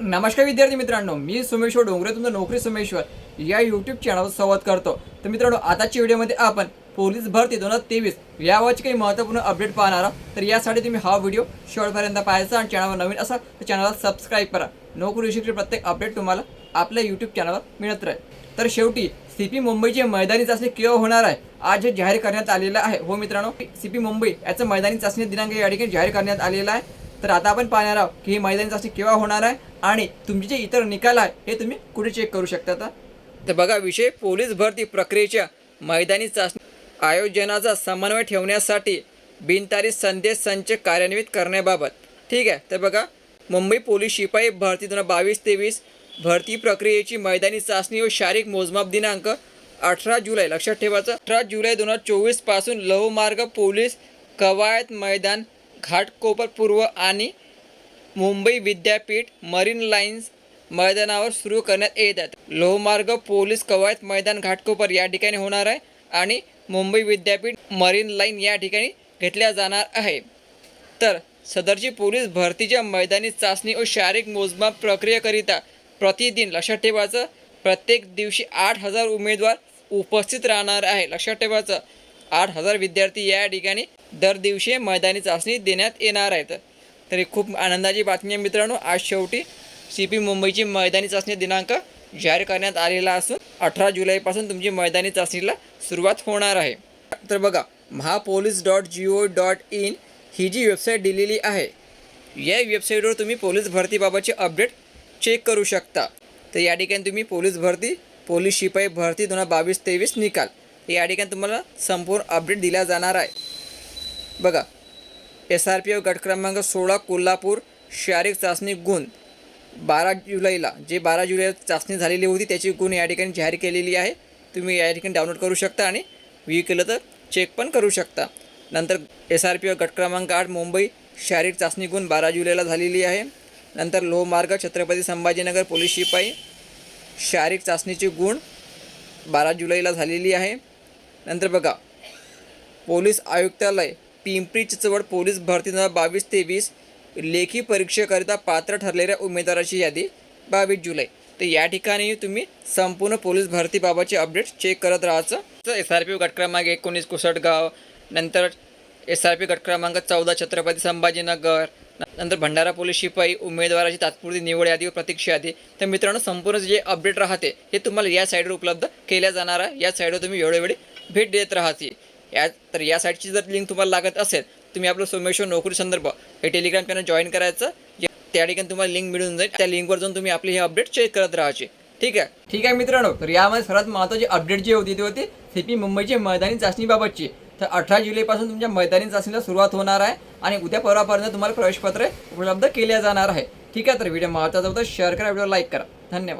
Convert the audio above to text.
नमस्कार विद्यार्थी मित्रांनो मी सोमेश्वर डोंगरे तुमचं नोकरी सोमेश्वर या यूट्यूब चॅनलवर संवाद करतो. तर मित्रांनो आताच्या व्हिडिओमध्ये आपण पोलीस भरती दोन हजार तेवीस यावरची काही महत्त्वपूर्ण अपडेट पाहणार आहोत. तर यासाठी तुम्ही हा व्हिडिओ शेवटपर्यंत पाहायचा आणि चॅनलवर नवीन असा तर चॅनलला सबस्क्राईब करा. नोकरीविषयीचे प्रत्येक अपडेट तुम्हाला आपल्या यूट्यूब चॅनलवर मिळत राहील. तर शेवटी सी पी मुंबईचे मैदानी चाचणी केव्हा होणार आहे? आज हे जाहीर करण्यात आलेलं आहे. हो मित्रांनो सी पी मुंबई याचं मैदानी चाचणी दिनांक या ठिकाणी जाहीर करण्यात आलेला आहे. तर आता आपण पाहणार आहोत की ही मैदानी चाचणी केव्हा होणार आहे आणि तुमचे जे इतर निकाल आहे हे तुम्ही कुठे चेक करू शकता आता? तर बघा विषय पोलीस भरती प्रक्रियेच्या मैदानी चाचणी आयोजनाचा समन्वय ठेवण्यासाठी बिनतारी संदेश संच कार्यान्वित करण्याबाबत. ठीक आहे? तर बघा मुंबई पोलीस शिपाई भरती दोन हजार बावीस तेवीस भरती प्रक्रियेची मैदानी चाचणी व शारीरिक मोजमाप दिनांक अठरा जुलै. लक्षात ठेवायचं अठरा जुलै दोन हजार चोवीसपासून लहुमार्ग पोलीस कवायत मैदान घाटकोपर पूर्व आणि मुंबई विद्यापीठ मरीन लाईन्स मैदानावर सुरू करण्यात येतात. लोहमार्ग पोलीस कवायत मैदान घाटकोपर या ठिकाणी होणार आहे आणि मुंबई विद्यापीठ मरीन लाईन या ठिकाणी घेतल्या जाणार आहे. तर सदरची पोलीस भरतीच्या मैदानी चाचणी व शारीरिक मोजमाप प्रक्रियेकरिता प्रतिदिन लक्षात ठेवायचं प्रत्येक दिवशी आठ हजार उमेदवार उपस्थित राहणार आहे. लक्षात ठेवायचं आठ हजार विद्यार्थी या ठिकाणी दर दिवशी मैदानी चाचणी देण्यात येणार आहेत. तरी खूप आनंदाची बातमी आहे मित्रांनो आज शेवटी सी पी मुंबईची मैदानी चाचणी दिनांक जाहीर करण्यात आलेला असून अठरा जुलैपासून तुमची मैदानी चाचणीला सुरुवात होणार आहे. तर बघा Mahapolice dot G O dot in ही जी वेबसाईट दिलेली आहे या वेबसाईटवर तुम्ही पोलीस भरतीबाबतचे अपडेट चेक करू शकता. तर या ठिकाणी तुम्ही पोलीस भरती पोलीस शिपाई भरती दोन हजार बावीस तेवीस निकाल या ठिकाणी तुम्हाला संपूर्ण अपडेट दिला जाणार आहे. बघा एस आर पी एफ गट क्रमांक सोळा कोल्हापूर शारीरिक चाचणी गुण. बारा जुलैला जे बारा जुलैला चाचणी झालेली होती त्याची गुण या ठिकाणी जाहीर केलेली आहे. तुम्ही या ठिकाणी डाउनलोड करू शकता आणि व्ही केलं तर चेक पण करू शकता. नंतर एस आर पी एफ गट क्रमांक आठ मुंबई शारीरिक चाचणी गुण बारा जुलैला झालेली आहे. नंतर लोहमार्ग छत्रपती संभाजीनगर पोलीस शिपाई शारीरिक चाचणीची गुण बारा जुलैला झालेली आहे. नंतर बघा पोलीस आयुक्तालय पिंपरी चिंचवड पोलीस भरती बावीस तेवीस लेखी परीक्षेकरिता पात्र ठरलेल्या उमेदवाराची यादी बावीस जुलै. तर या ठिकाणी तुम्ही संपूर्ण पोलीस भरतीबाबतचे अपडेट चेक करत राहायचं तर एस आर पी गट क्रमांक एकोणीस कुसटगाव नंतर एस आर पी गट क्रमांक चौदा छत्रपती संभाजीनगर नंतर भंडारा पोलीस शिपाई उमेदवाराची तात्पुरती निवड यादी व प्रतीक्षा यादी. तर मित्रांनो संपूर्ण जे अपडेट राहते हे तुम्हाला या साईडवर उपलब्ध केल्या जाणार आहे. या साईडवर तुम्ही वेळोवेळी भेट देत राहते या तर या साईटची जर लिंक तुम्हाला लागत असेल तुम्ही आपलं सोमेश्वर नोकरी संदर्भ हे टेलिग्राम चॅनल जॉईन करायचं जे- त्या ठिकाणी तुम्हाला लिंक मिळून जाईल. त्या लिंकवर जाऊन तुम्ही आपले हे अपडेट चेक करत राहायचे ठीक आहे? ठीक आहे मित्रांनो तर यामध्ये सर्वात महत्त्वाची अपडेट जी होती ती होती सी पी मुंबईची मैदानी चाचणीबाबतची. तर अठरा जुलैपासून तुमच्या मैदानी चाचणीला सुरुवात होणार आहे आणि उद्या परवापर्यंत तुम्हाला प्रवेशपत्र उपलब्ध केल्या जाणार आहे. ठीक आहे तर व्हिडिओ महत्त्वाचा होता शेअर करा व्हिडिओ लाईक करा. धन्यवाद.